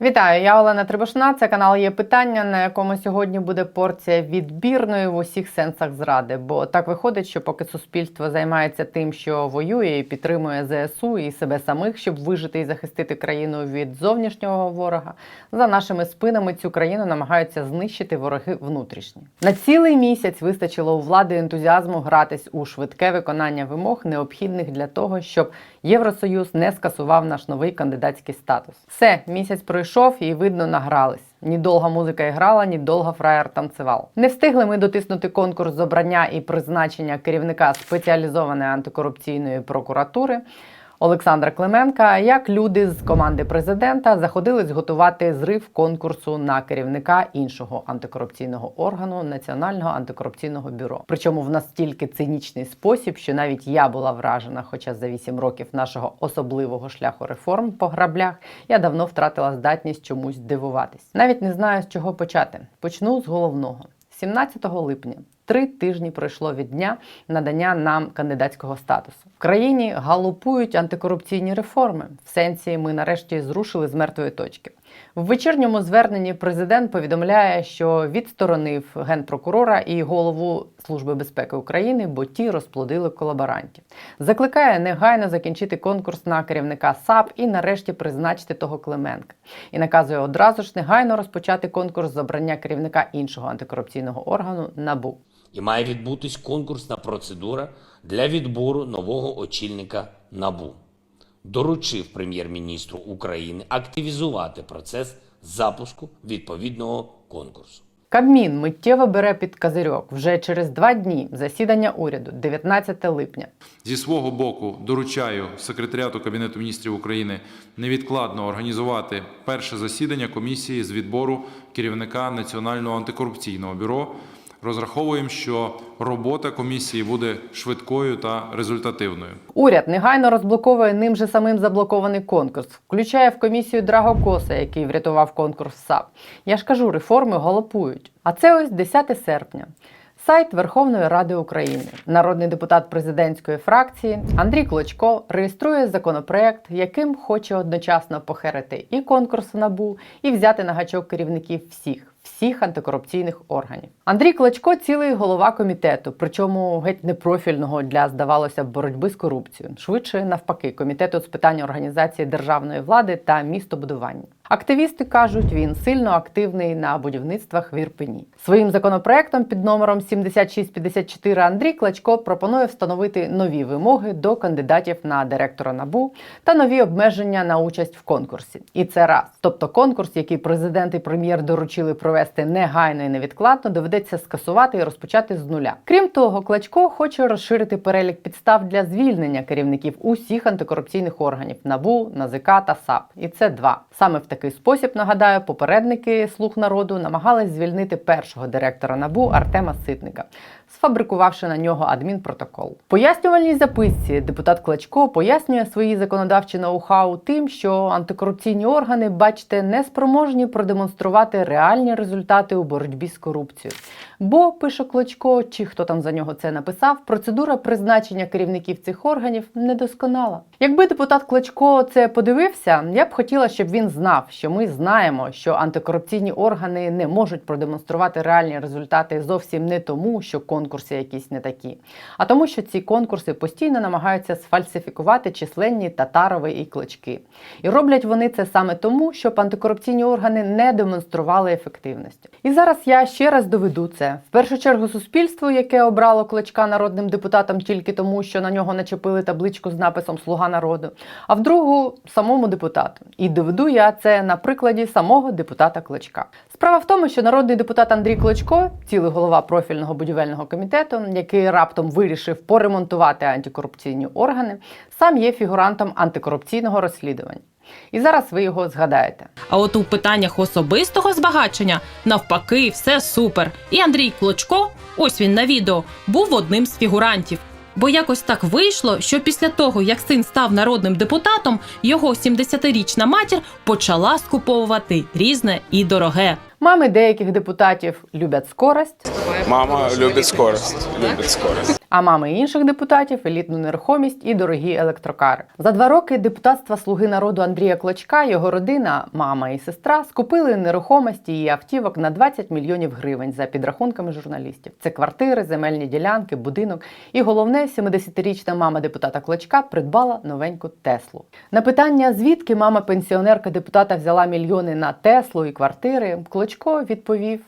Вітаю, я Олена Трибушна. Це канал є питання, на якому сьогодні буде порція відбірної в усіх сенсах зради. Бо так виходить, що поки суспільство займається тим, що воює і підтримує ЗСУ і себе самих, щоб вижити і захистити країну від зовнішнього ворога, за нашими спинами цю країну намагаються знищити вороги внутрішні. На цілий місяць вистачило у влади ентузіазму гратись у швидке виконання вимог, необхідних для того, щоб Євросоюз не скасував наш новий кандидатський статус. Все, місяць пройшов і видно награлись. Ні довга музика грала, ні довго фраєр танцював. Не встигли ми дотиснути конкурс з обрання і призначення керівника спеціалізованої антикорупційної прокуратури. Олександра Клименка, як люди з команди президента заходились готувати зрив конкурсу на керівника іншого антикорупційного органу Національного антикорупційного бюро. Причому в настільки цинічний спосіб, що навіть я була вражена, хоча за 8 років нашого особливого шляху реформ по граблях я давно втратила здатність чомусь дивуватись. Навіть не знаю з чого почати. Почну з головного. 17 липня три тижні пройшло від дня надання нам кандидатського статусу. В країні галопують антикорупційні реформи. В сенсі ми нарешті зрушили з мертвої точки. В вечірньому зверненні президент повідомляє, що відсторонив генпрокурора і голову Служби безпеки України, бо ті розплодили колаборантів. Закликає негайно закінчити конкурс на керівника САП і нарешті призначити того Клименка. І наказує одразу ж негайно розпочати конкурс з обрання керівника іншого антикорупційного органу НАБУ. І має відбутись конкурсна процедура для відбору нового очільника НАБУ. Доручив прем'єр-міністру України активізувати процес запуску відповідного конкурсу. Кабмін миттєво бере під козирьок вже через два дні засідання уряду, 19 липня. Зі свого боку доручаю секретаріату Кабінету міністрів України невідкладно організувати перше засідання комісії з відбору керівника Національного антикорупційного бюро. Розраховуємо, що робота комісії буде швидкою та результативною. Уряд негайно розблоковує ним же самим заблокований конкурс, включає в комісію Драго Коса, який врятував конкурс САП. Я ж кажу, реформи галопують. А це ось 10 серпня. Сайт Верховної Ради України. Народний депутат президентської фракції Андрій Клочко реєструє законопроект, яким хоче одночасно похерити і конкурс НАБУ, і взяти на гачок керівників всіх. Всіх антикорупційних органів Андрій Клочко цілий голова комітету, причому геть непрофільного для здавалося боротьби з корупцією, швидше навпаки, комітету з питань організації державної влади та містобудування. Активісти кажуть, він сильно активний на будівництвах в Ірпені. Своїм законопроектом під номером 7654 Андрій Клочко пропонує встановити нові вимоги до кандидатів на директора НАБУ та нові обмеження на участь в конкурсі. І це раз. Тобто конкурс, який президент і прем'єр доручили провести негайно і невідкладно, доведеться скасувати і розпочати з нуля. Крім того, Клочко хоче розширити перелік підстав для звільнення керівників усіх антикорупційних органів НАБУ, НАЗК та САП. І це два. Саме в такий спосіб, нагадаю, попередники слуг народу намагались звільнити першого директора НАБУ Артема Ситника, сфабрикувавши на нього адмінпротокол. Пояснювальній записці депутат Клочко пояснює свої законодавчі ноу-хау тим, що антикорупційні органи, бачите, не спроможні продемонструвати реальні результати у боротьбі з корупцією. Бо, пише Клочко, чи хто там за нього це написав, процедура призначення керівників цих органів недосконала. Якби депутат Клочко це подивився, я б хотіла, щоб він знав, що ми знаємо, що антикорупційні органи не можуть продемонструвати реальні результати зовсім не тому, що конкурси якісь не такі, а тому, що ці конкурси постійно намагаються сфальсифікувати численні татарови і клочки. І роблять вони це саме тому, щоб антикорупційні органи не демонстрували ефективності. І зараз я ще раз доведу це. В першу чергу суспільству, яке обрало клочка народним депутатом тільки тому, що на нього начепили табличку з написом Слуга народу, а в другу самому депутату. І доведу я це на прикладі самого депутата Клочка. Справа в тому, що народний депутат Андрій Клочко, цілий голова профільного будівельного комітету, який раптом вирішив поремонтувати антикорупційні органи, сам є фігурантом антикорупційного розслідування. І зараз ви його згадаєте. А от у питаннях особистого збагачення навпаки, все супер. І Андрій Клочко, ось він на відео, був одним з фігурантів. Бо якось так вийшло, що після того, як син став народним депутатом, його 70-річна матір почала скуповувати різне і дороге. Мами деяких депутатів люблять скорость, Мама любить скорость. Любить скорость. А мами інших депутатів елітну нерухомість і дорогі електрокари. За два роки депутатства Слуги народу Андрія Клочка, його родина, мама і сестра скупили нерухомості і автівок на 20 мільйонів гривень за підрахунками журналістів. Це квартири, земельні ділянки, будинок. І головне, 70-річна мама депутата Клочка придбала новеньку Теслу. На питання, звідки мама пенсіонерка депутата взяла мільйони на Теслу і квартири, Клочко відповів.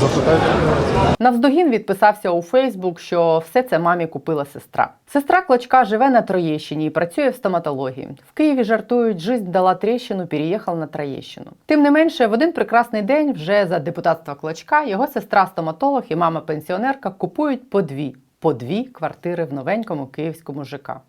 Запитайте в. Навздогін відписався у Фейсбук, що все це мамі купила сестра. Сестра Клочка живе на Троєщині і працює в стоматології. В Києві жартують, жизнь дала тріщину, переїхав на Троєщину. Тим не менше, в один прекрасний день, вже за депутатства Клочка, його сестра стоматолог і мама пенсіонерка купують по дві, по дві квартири в новенькому київському ЖК.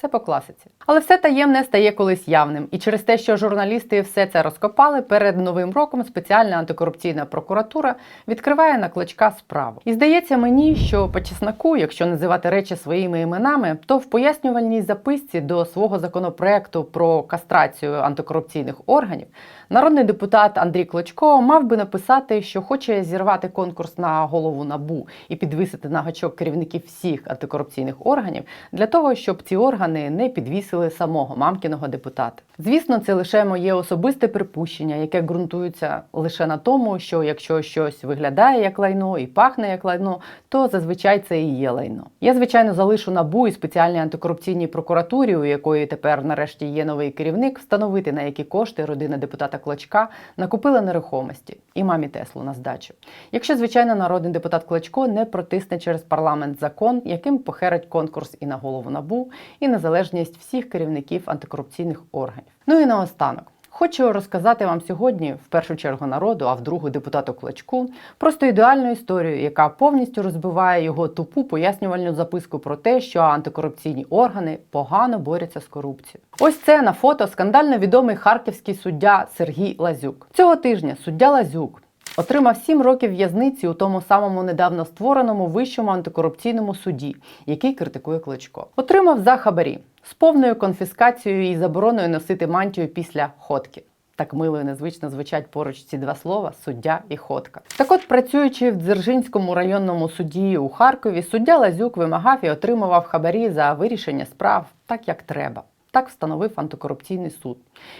Все по класиці. Але все таємне стає колись явним. І через те, що журналісти все це розкопали, перед новим роком спеціальна антикорупційна прокуратура відкриває на клочка справу. І здається мені, що по чесноку, якщо називати речі своїми іменами, то в пояснювальній записці до свого законопроекту про кастрацію антикорупційних органів народний депутат Андрій Клочко мав би написати, що хоче зірвати конкурс на голову набу і підвисити на гачок керівників всіх антикорупційних органів для того, щоб ці органи не підвісили самого мамкіного депутата. Звісно, це лише моє особисте припущення, яке ґрунтується лише на тому, що якщо щось виглядає як лайно і пахне як лайно, то зазвичай це і є лайно. Я звичайно залишу набу і спеціальній антикорупційній прокуратурі, у якої тепер нарешті є новий керівник, встановити на які кошти родина депутата Клочка накупила нерухомості і мамі Теслу на здачу. Якщо звичайно народний депутат Клочко не протисне через парламент закон, яким похерить конкурс і на голову набу, і незалежність всіх керівників антикорупційних органів. Ну і наостанок. Хочу розказати вам сьогодні, в першу чергу народу, а в другу депутату Клачку, просто ідеальну історію, яка повністю розбиває його тупу пояснювальну записку про те, що антикорупційні органи погано борються з корупцією. Ось це на фото скандально відомий харківський суддя Сергій Лазюк. Цього тижня суддя Лазюк отримав 7 років в'язниці у тому самому недавно створеному вищому антикорупційному суді, який критикує Кличко. Отримав за хабарі з повною конфіскацією і забороною носити мантію після ходки. Так мило і незвично звучать поруч ці два слова суддя і ходка. Так от, працюючи в Дзержинському районному суді у Харкові, суддя Лазюк вимагав і отримував хабарі за вирішення справ так, як треба. Так встановив антикорупційний суд.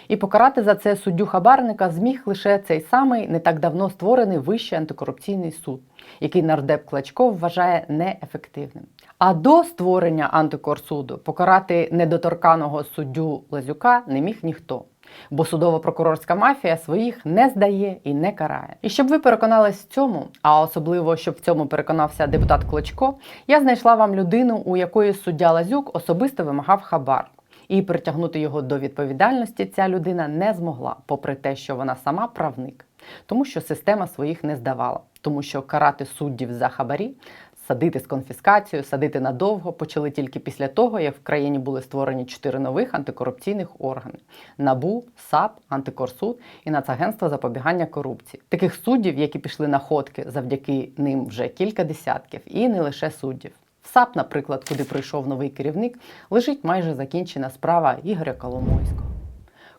І покарати за це суддю хабарника зміг лише цей самий не так давно створений Вищий антикорупційний суд, який нардеп Клачков вважає неефективним. А до створення антикорсуду покарати недоторканого суддю Лазюка не міг ніхто. Бо судово-прокурорська мафія своїх не здає і не карає. І щоб ви переконались в цьому, а особливо щоб в цьому переконався депутат Клочко, я знайшла вам людину, у якої суддя Лазюк особисто вимагав хабар. І притягнути його до відповідальності ця людина не змогла, попри те, що вона сама правник, тому що система своїх не здавала, тому що карати суддів за хабарі, садити з конфіскацією, садити надовго почали тільки після того, як в країні були створені чотири нових антикорупційних органи: НАБУ, САП, Антикорсуд і Нацагентство запобігання корупції. Таких суддів, які пішли на ходки завдяки ним вже кілька десятків, і не лише суддів. САП, наприклад, куди прийшов новий керівник, лежить майже закінчена справа Ігоря Коломойського.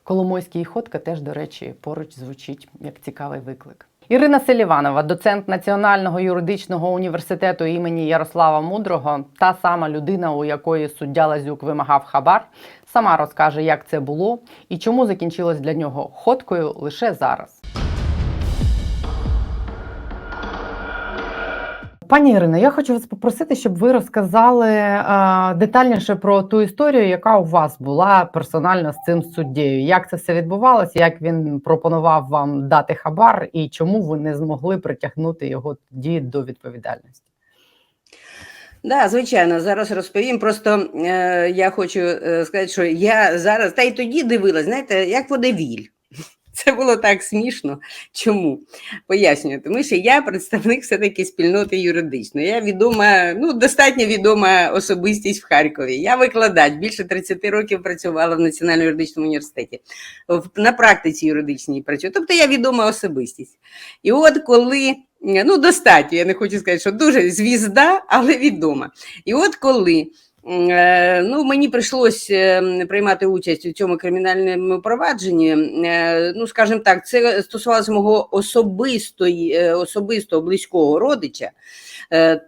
Коломойський і ходка теж, до речі, поруч звучить як цікавий виклик. Ірина Селіванова, доцент Національного юридичного університету імені Ярослава Мудрого, та сама людина, у якої суддя Лазюк вимагав хабар, сама розкаже, як це було і чому закінчилось для нього ходкою лише зараз. Пані Ірино, я хочу вас попросити, щоб ви розказали е, детальніше про ту історію, яка у вас була персонально з цим суддєю. Як це все відбувалося? Як він пропонував вам дати хабар, і чому ви не змогли притягнути його тоді до відповідальності? Да, звичайно, зараз розповім. Просто е, я хочу е, сказати, що я зараз, та й тоді дивилась, знаєте, як водевіль. Це було так смішно. Чому? Пояснюю, тому що я представник все-таки спільноти юридичної. Я відома, ну, достатньо відома особистість в Харкові. Я викладач, більше 30 років працювала в Національному юридичному університеті. На практиці юридичній працюю. Тобто я відома особистість. І от коли. Ну, достатньо, я не хочу сказати, що дуже звізда, але відома. І от коли Ну, мені прийшлося приймати участь у цьому кримінальному провадженні. Е, Ну, скажімо так, це стосувалося мого особистої, е, особистого близького родича.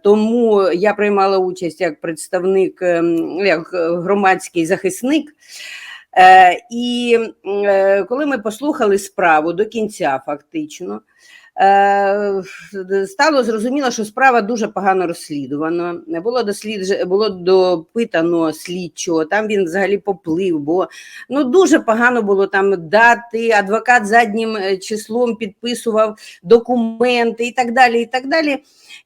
Тому я приймала участь як представник, як громадський захисник. І коли ми послухали справу до кінця, фактично, стало зрозуміло, що справа дуже погано розслідувана. Було дослід... було допитано слідчого, там він взагалі поплив, бо ну, дуже погано було там дати, адвокат заднім е, числом підписував документи і так далі. І так далі.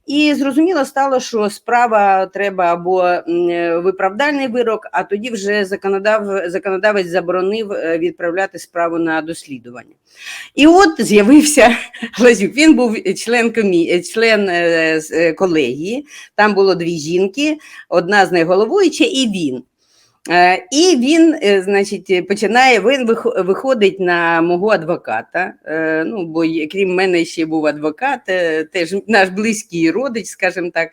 І зрозуміло стало, що справа треба або виправдальний вирок, а тоді вже законодав, законодавець заборонив е, відправляти справу на дослідування. І от з'явився Лазюк. Він був член комі... член е, е, колегії. Там було дві жінки, одна з них головуюча, і він. Е, І він, е, значить, починає, він вих- виходить на мого адвоката. е, Ну, бо крім мене ще був адвокат, теж наш близький родич, скажімо так.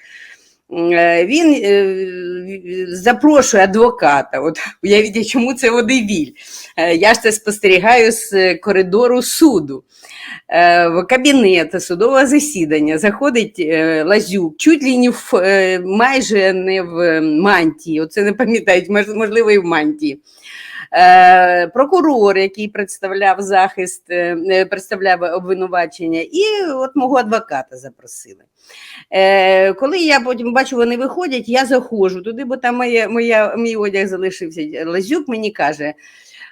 Е, Він е, запрошує адвоката. От уявіть, чому це водевіль. Е, Я ж це спостерігаю з коридору суду. В кабінет судового засідання заходить Лазюк, чуть ли не в майже не в мантії. Оце не пам'ятають, можливо, і в мантії. Е, Прокурор, який представляв захист, е, е, представляв обвинувачення, і от мого адвоката запросили. Коли я потім бачу, вони виходять, я заходжу туди, бо там моя, моя, мій одяг залишився. Лазюк мені каже: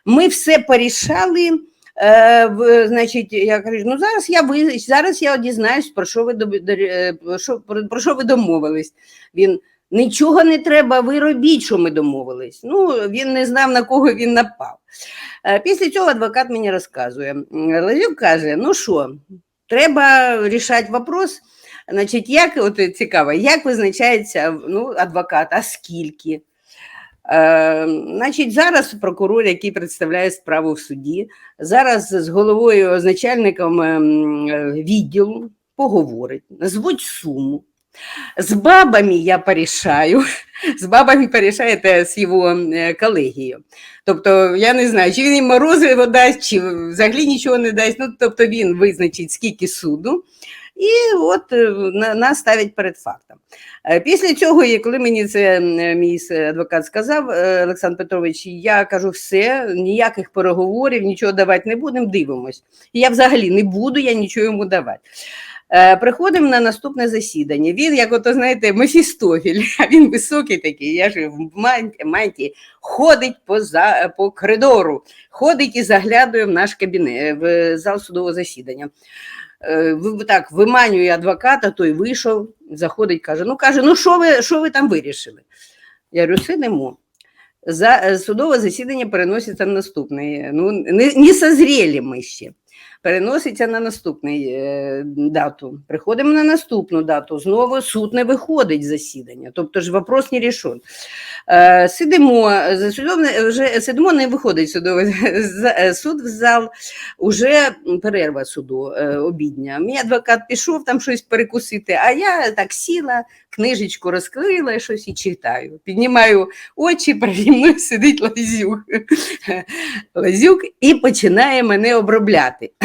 ми все порішали. Е, значить, я кажу, ну зараз я ви, зараз я дізнаюсь, про що ви до- про що, про що ви домовились. Він нічого не треба, ви робіть, що ми домовились. Ну, він не знав, на кого він напав. Е, Після цього адвокат мені розказує. Лазюк каже: ну що, треба рішати вопрос. Значить, як от цікаво, як визначається ну, адвокат, а скільки? Е, значить, зараз прокурор, який представляє справу в суді, зараз з головою, з начальником ем, відділу поговорить, назвуть суму. З бабами я порішаю. З бабами порішає це з його е, колегією. Тобто, я не знаю, чи він їм морозиво дасть, чи взагалі нічого не дасть. Ну, тобто він визначить, скільки суду, і от е, нас ставить перед фактом. Е, Після цього, коли мені це мій адвокат сказав, Олександр Петрович, я кажу, все, ніяких переговорів, нічого давати не будемо, дивимось. І я взагалі не буду, я нічого йому давати. Е, Приходимо на наступне засідання. Він, як ото знаєте, Мефістофіль, а він високий такий, я ж в мантії, ходить по, за, по коридору, ходить і заглядує в наш кабінет, в зал судового засідання. Е, Так, виманює адвоката, той вийшов, заходить, каже: ну каже, ну що ви, що ви там вирішили? Я говорю, сидимо. За, е, судове засідання переноситься на наступне. Ну, не, не созріли ми ще. Переноситься на наступну е, дату. Приходимо на наступну дату. Знову суд не виходить з засідання. Тобто ж вопрос не рішен. Е, сидимо, вже сидимо, не виходить судовий е, суд в зал, уже перерва суду обідня. Мій адвокат пішов там щось перекусити, а я так сіла, книжечку розкрила, щось і читаю. Піднімаю очі, переді мною сидить Лазюк. Лазюк і починає мене обробляти.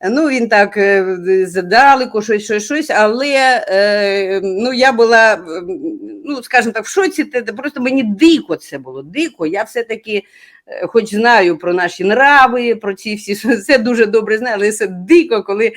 Ну, він так е, задалеко, щось, щось, щось, але е, ну, я була, ну, скажімо так, в шоці, просто мені дико це було, дико. Я все-таки, е, хоч знаю про наші нрави, про ці всі, все дуже добре знаю, але це дико, коли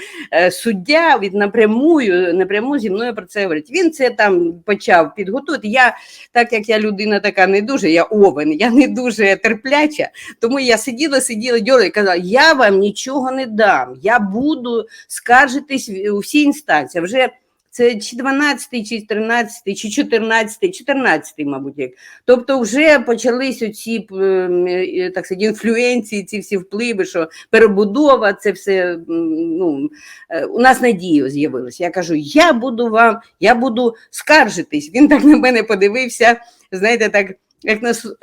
суддя від напрямую, напряму зі мною про це говорить. Він це там почав підготувати. Я, так як я людина така не дуже, я овен, я не дуже терпляча, тому я сиділа, сиділа, дьорла і казала, я вам нічого не дам, я буду скаржитись у всі інстанції. Вже це чи 12, чи 13, чи 14, 14, мабуть, як. Тобто вже почались оці е, так сказати, інфлюенції, ці всі впливи, що перебудова, це все ну, е, у нас надія з'явилася. Я кажу, я буду вам, я буду скаржитись. Він так на мене подивився, знаєте, так, як на, су-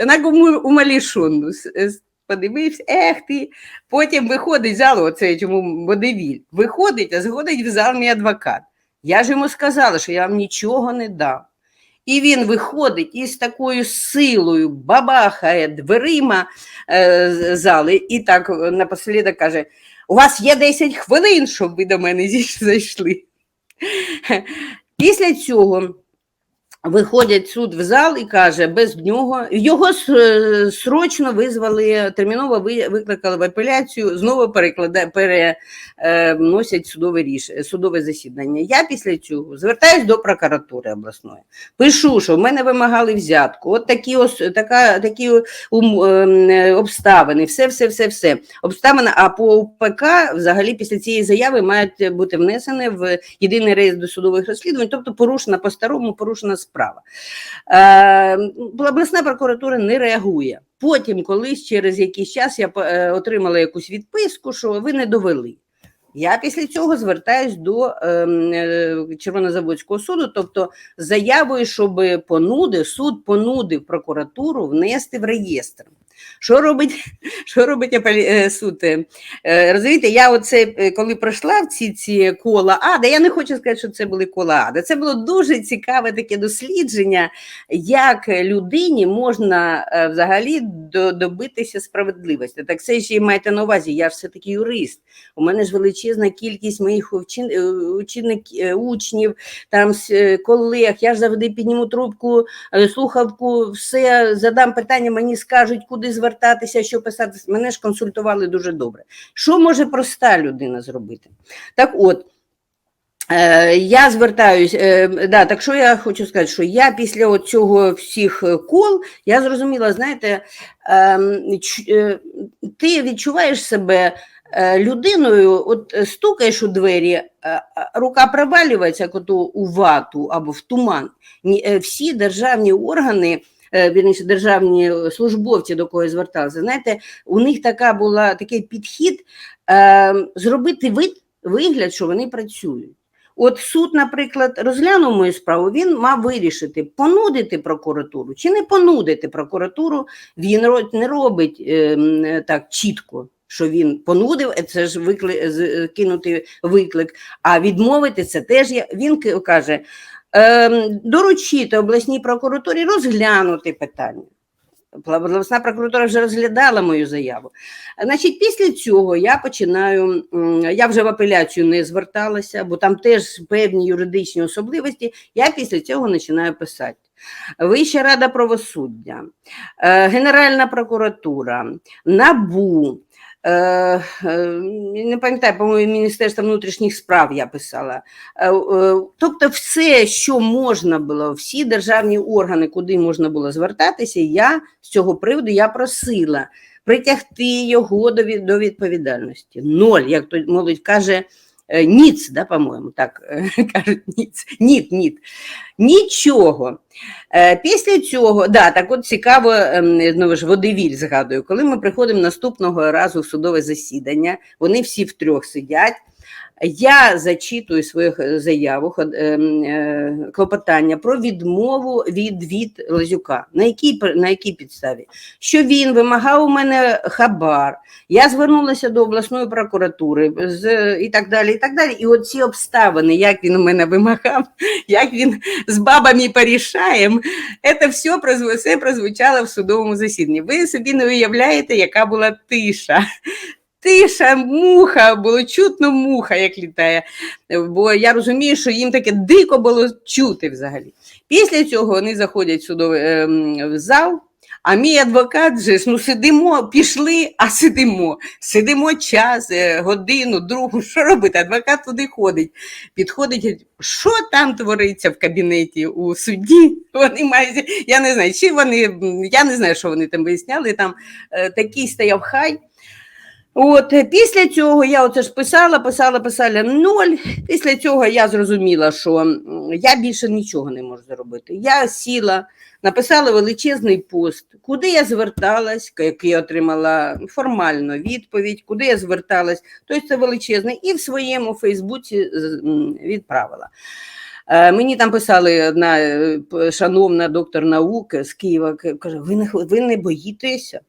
як Подивився, ех ти. Потім виходить з залу, оце чому водевіль. Виходить, а згодить в зал мій адвокат. Я ж йому сказала, що я вам нічого не дам. І він виходить і з такою силою бабахає дверима е, зали, і так напослідок каже: у вас є 10 хвилин, щоб ви до мене зайшли. Після цього виходять суд в зал і каже, без нього його е, срочно визвали, терміново викликали в апеляцію, знову переносять судове ріш, судове засідання. Я після цього звертаюсь до прокуратури обласної. Пишу, що в мене вимагали взятку. От такі ос, така, такі ум, е, обставини, все, все, все, все. Обставини, а по УПК взагалі після цієї заяви мають бути внесені в єдиний реєстр досудових розслідувань, тобто порушена по-старому, порушена справа. Е, обласна прокуратура не реагує. Потім, колись через якийсь час я е, отримала якусь відписку, що ви не довели. Я після цього звертаюсь до ем, е, Червонозаводського суду, тобто заявою, щоб понуди, суд понудив прокуратуру внести в реєстр. Що робить, що робить е, суд? Е, Розумієте, я оце, е, коли пройшла в ці, ці кола ада, я не хочу сказати, що це були кола ада. Це було дуже цікаве таке дослідження, як людині можна взагалі добитися справедливості. Так це ж і маєте на увазі, я все-таки юрист. У мене ж величезна кількість моїх учин, е, учнів, там колег. Я ж завжди підніму трубку, слухавку, все задам питання, мені скажуть, куди звертатися, що писати. Мене ж консультували дуже добре. Що може проста людина зробити? Так от. Е, Я звертаюсь, е, да, так що я хочу сказати, що я після цього всіх е, кол я зрозуміла, знаєте, ем, ти відчуваєш себе людиною, от стукаєш у двері, рука провалюється як ото у вату або в туман. Всі державні органи. Е, Вірніше, державні службовці, до кого я зверталася, знаєте, у них така була такий підхід е, зробити вид, вигляд, що вони працюють. От суд, наприклад, розглянув мою справу, він мав вирішити, понудити прокуратуру чи не понудити прокуратуру. Він не робить е, е, так чітко, що він понудив, е, це ж викли, кинути виклик, а відмовити це теж є. Він каже, доручити обласній прокуратурі розглянути питання. Обласна прокуратура вже розглядала мою заяву. Значить, після цього я починаю, я вже в апеляцію не зверталася, бо там теж певні юридичні особливості. Я після цього починаю писати. Вища рада правосуддя, е, Генеральна прокуратура, НАБУ. Е, е, Не пам'ятаю, по-моєму, Міністерство внутрішніх справ я писала. Е, Тобто, все, що можна було, всі державні органи, куди можна було звертатися, я з цього приводу я просила притягти його до, відповідальності. Ноль, як то молодь каже, ніц, да, по-моєму, так е, кажуть ніц. Ніт, ніт. Нічого. Е, Після цього, да, так от цікаво, ем, знову ж водевіль згадую, коли ми приходимо наступного разу в судове засідання, вони всі втрьох сидять. Я зачитую свою заяву, ход- ем, е, клопотання про відмову від, від Лазюка. На якій, на якій підставі? Що він вимагав у мене хабар, я звернулася до обласної прокуратури з, і так далі. І так далі. І от обставини, як він у мене вимагав, як він з бабами порішаєм, це все, все прозвучало в судовому засіданні. Ви собі не уявляєте, яка була тиша. Тиша, муха, було чутно муха, як літає. Бо я розумію, що їм таке дико було чути взагалі. Після цього вони заходять судовий ем, в зал, а мій адвокат же ну сидимо, пішли, а сидимо. Сидимо час, е, годину, другу. Що робити? Адвокат туди ходить, підходить, що там твориться в кабінеті у суді. Вони мають, я не знаю, чи вони, я не знаю, що вони там виясняли. Там е, такий стояв хай. От е, після цього я оце ж писала, писала, писала ноль. Після цього я зрозуміла, що я більше нічого не можу зробити. Я сіла, написала величезний пост, куди я зверталась, який я отримала формально відповідь, куди я зверталась, тобто це величезний, і в своєму Фейсбуці відправила. Е, Мені там писали одна е, шановна доктор наук з Києва, каже: ви не, ви не боїтеся?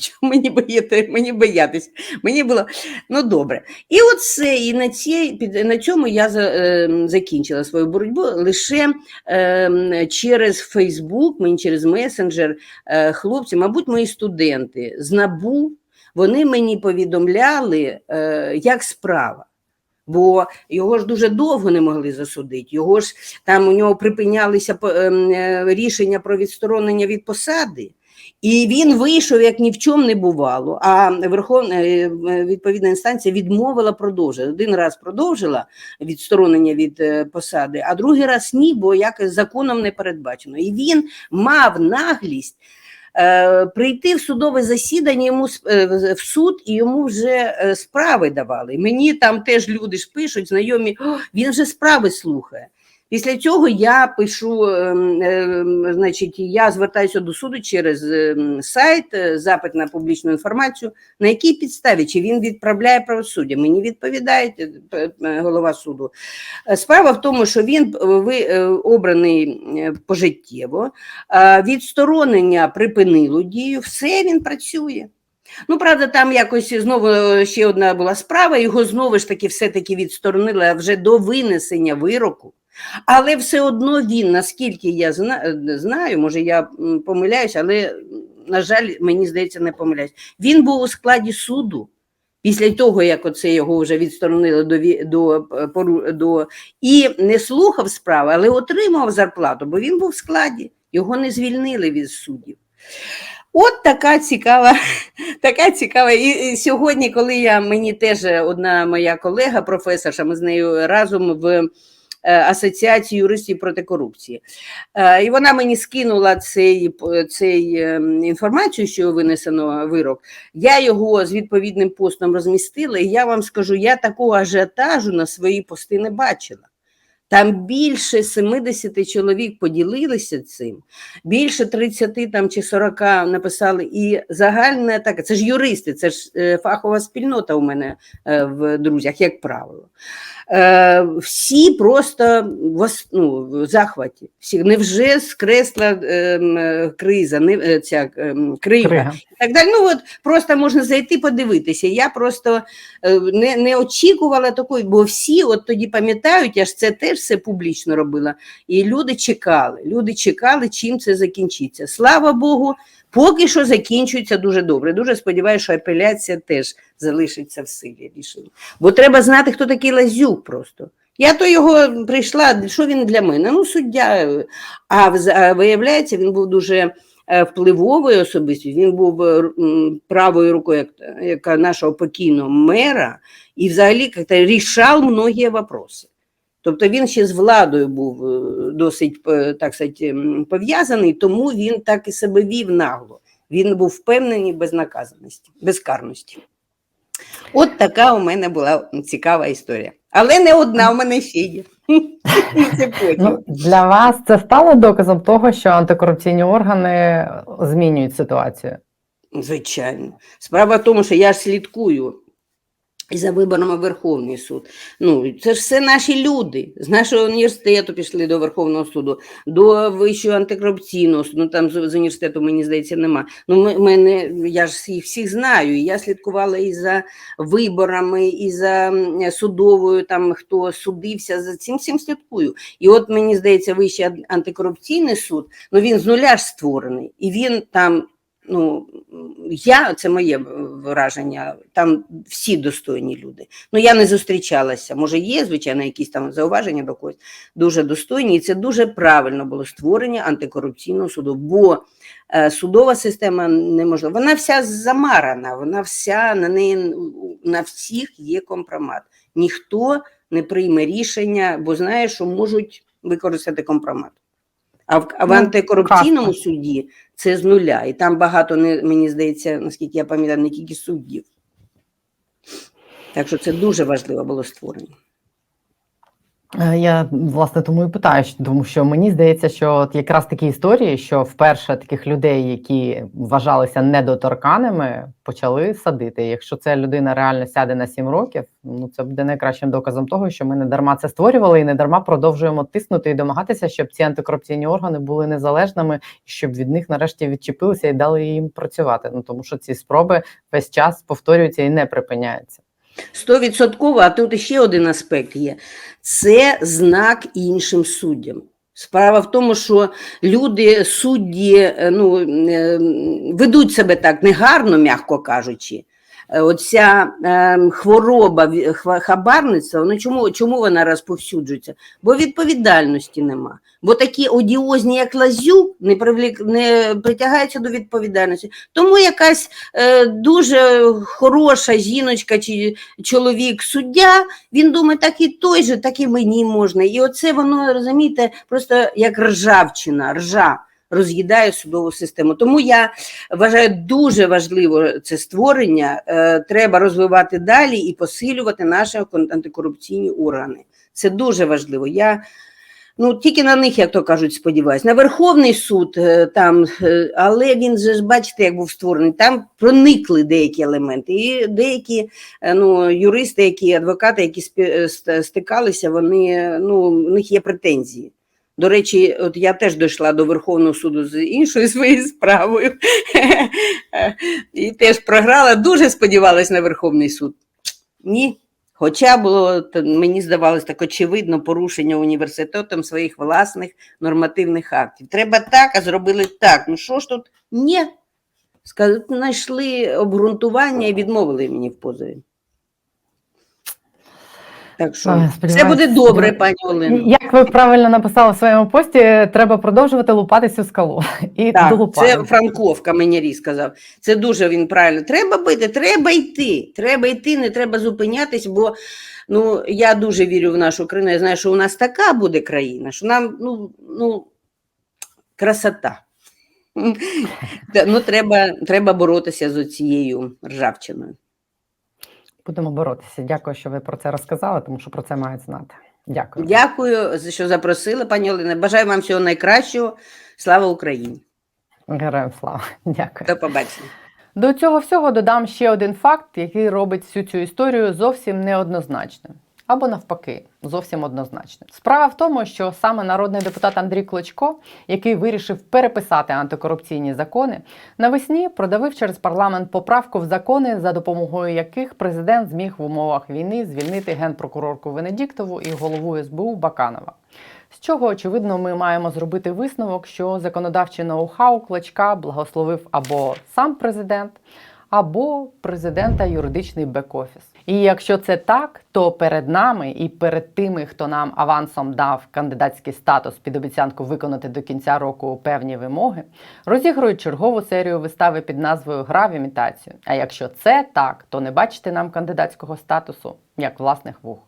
Чому мені боїте, мені боятись? Мені було ну добре. І оце, і на, цій, на цьому я за, е, закінчила свою боротьбу лише е, через Фейсбук, мені через месенджер, е, хлопці, мабуть, мої студенти з НАБУ, вони мені повідомляли, е, як справа. Бо його ж дуже довго не могли засудити. Його ж там у нього припинялися ем, е, рішення про відсторонення від посади. І він вийшов, як ні в чому не бувало. А Верховна е, відповідна інстанція відмовила продовжити. Один раз продовжила відсторонення від е, посади, а другий раз ні, бо якось законом не передбачено. І він мав наглість е, прийти в судове засідання йому е, в- суд, і йому вже е, справи давали. Мені там теж люди ж пишуть, знайомі, «О, він же справи слухає. Після цього я пишу, ем, ем, значить, я звертаюся до суду через ем, сайт, е, запит на публічну інформацію, на якій підставі, чи він відправляє правосуддя. Мені відповідає е, е, голова суду. Справа в тому, що він обраний пожиттєво, відсторонення припинило дію, все він працює. Ну, правда, там якось знову ще одна була справа, його знову ж таки все-таки відсторонили а вже до винесення вироку. Але все одно він, наскільки я знаю, може я помиляюсь, але, на жаль, мені здається, не помиляюсь. Він був у складі суду. Після того, як оце його вже відсторонили до, до, е, до і не слухав справи, але отримав зарплату, бо він був в складі, його не звільнили від суддів. От така цікава, така цікава. І, сьогодні, коли я мені теж одна моя колега, професорша, ми з нею разом в Асоціації юристів проти корупції. Е, І вона мені скинула цей, цей е, інформацію, що винесено вирок. Я його з відповідним постом розмістила, і я вам скажу, я такого ажіотажу на свої пости не бачила. Там більше 70 чоловік поділилися цим, більше 30 там, чи 40 написали. І загальна така, це ж юристи, це ж е, фахова спільнота у мене е, в друзях, як правило. Е, всі просто в, ну, в захваті. Всі, невже скресла ем, е, криза, не, е, ця ем, крига, так далі. Ну от просто можна зайти подивитися. Я просто не, не очікувала такої, бо всі от тоді пам'ятають, я ж це теж все публічно робила. І люди чекали. Люди чекали, чим це закінчиться. Слава Богу, поки що закінчується дуже добре. Дуже сподіваюся, що апеляція теж залишиться в силі рішення. Бо треба знати, хто такий Лазюк просто. Я то його прийшла, що він для мене? Ну, суддя. А виявляється, він був дуже е, впливовою особистістю. Він був е, правою рукою як, нашого покійного мера, і взагалі рішав многі вопроси. Тобто він ще з владою був е, досить е, так сказати, пов'язаний, тому він так і себе вів нагло. Він був впевнений безнаказаності, безкарності. От така у мене була цікава історія. Але не одна, у мене ще є. Ну, для вас це стало доказом того, що антикорупційні органи змінюють ситуацію. Звичайно. Справа в тому, що я ж слідкую і за виборами Верховний суд. Ну, це ж все наші люди. З нашого університету пішли до Верховного суду, до Вищого антикорупційного суду. Ну там з, університету, мені здається, нема. Ну, ми, мене, я ж їх всіх знаю. Я слідкувала і за виборами, і за судовою, там хто судився, за цим всім слідкую. І от мені здається, Вищий антикорупційний суд, ну він з нуля ж створений, і він там. Ну, я, це моє враження, там всі достойні люди. Ну, я не зустрічалася. Може, є, звичайно, якісь там зауваження до когось, дуже достойні. І це дуже правильно було створення антикорупційного суду, бо е, судова система неможлива. Вона вся замарана, вона вся на неї на всіх є компромат. Ніхто не прийме рішення, бо знає, що можуть використати компромат. А в, в Ну, антикорупційному каста. суді це з нуля. І там багато, не, мені здається, наскільки я пам'ятаю, не тільки суддів. Так що це дуже важливо було створення. Е, Я власне тому і питаю, тому що мені здається, що от якраз такі історії, що вперше таких людей, які вважалися недоторканими, почали садити. Якщо ця людина реально сяде на 7 років, ну це буде найкращим доказом того, що ми не дарма це створювали і не дарма продовжуємо тиснути і домагатися, щоб ці антикорупційні органи були незалежними, і щоб від них нарешті відчепилися і дали їм працювати. Ну тому що ці спроби весь час повторюються і не припиняються. Стовідсотково, а тут ще один аспект є: це знак іншим суддям. Справа в тому, що люди, судді, е, ну, е, ведуть себе так негарно, м'яко кажучи. Е, Оця е, хвороба хабарництва, вона чому, чому вона розповсюджується? Бо відповідальності нема. Бо такі одіозні, як Лазюк, не, привлік, не притягаються до відповідальності. Тому якась е, дуже хороша жіночка чи чоловік суддя, він думає, так і той же, так і мені можна. І оце воно, розумієте, просто як ржавчина, ржа роз'їдає судову систему. Тому я вважаю дуже важливо це створення. Е, треба розвивати далі і посилювати наші антикорупційні органи. Це дуже важливо. Я Ну, тільки на них, як то кажуть, сподіваюся. На Верховний суд е, там, е, але він же ж бачите, як був створений. Там проникли деякі елементи. І деякі ну, юристи, які адвокати, які стикалися, вони ну, у них є претензії. До речі, от я теж дійшла до Верховного суду з іншою своєю справою і теж програла. Дуже сподівалась на Верховний суд. Ні. Хоча було, мені здавалось, так очевидно порушення університетом своїх власних нормативних актів. Треба так, а зробили так. Ну що ж тут? Ні. Знайшли обґрунтування і відмовили мені в позові. Так що Ой, все буде добре, пані Олено. Як ви правильно написали в своєму пості, треба продовжувати лупати цю скалу. І Так, це Франков Каменярі сказав. Це дуже він правильно. Треба бити, треба йти. Треба йти, не треба зупинятись, бо ну, я дуже вірю в нашу країну. Я знаю, що у нас така буде країна, що нам ну, ну, красота. Ну, треба, треба боротися з цією ржавчиною. Будемо боротися. Дякую, що ви про це розказали, тому що про це мають знати. Дякую. Дякую, за що запросили, пані Олена. Бажаю вам всього найкращого. Слава Україні! Героям слава. Дякую. До побачення. До цього всього додам ще один факт, який робить всю цю історію зовсім неоднозначним. Або навпаки, зовсім однозначним. Справа в тому, що саме народний депутат Андрій Клочко, який вирішив переписати антикорупційні закони, навесні продавив через парламент поправку в закони, за допомогою яких президент зміг в умовах війни звільнити генпрокурорку Венедіктову і голову СБУ Баканова. З чого, очевидно, ми маємо зробити висновок, що законодавче ноу-хау клочка благословив або сам президент, або президента юридичний бек-офіс. І якщо це так, то перед нами і перед тими, хто нам авансом дав кандидатський статус під обіцянку виконати до кінця року певні вимоги, розігрують чергову серію вистави під назвою Гра в імітацію. А якщо це так, то не бачите нам кандидатського статусу як власних вух.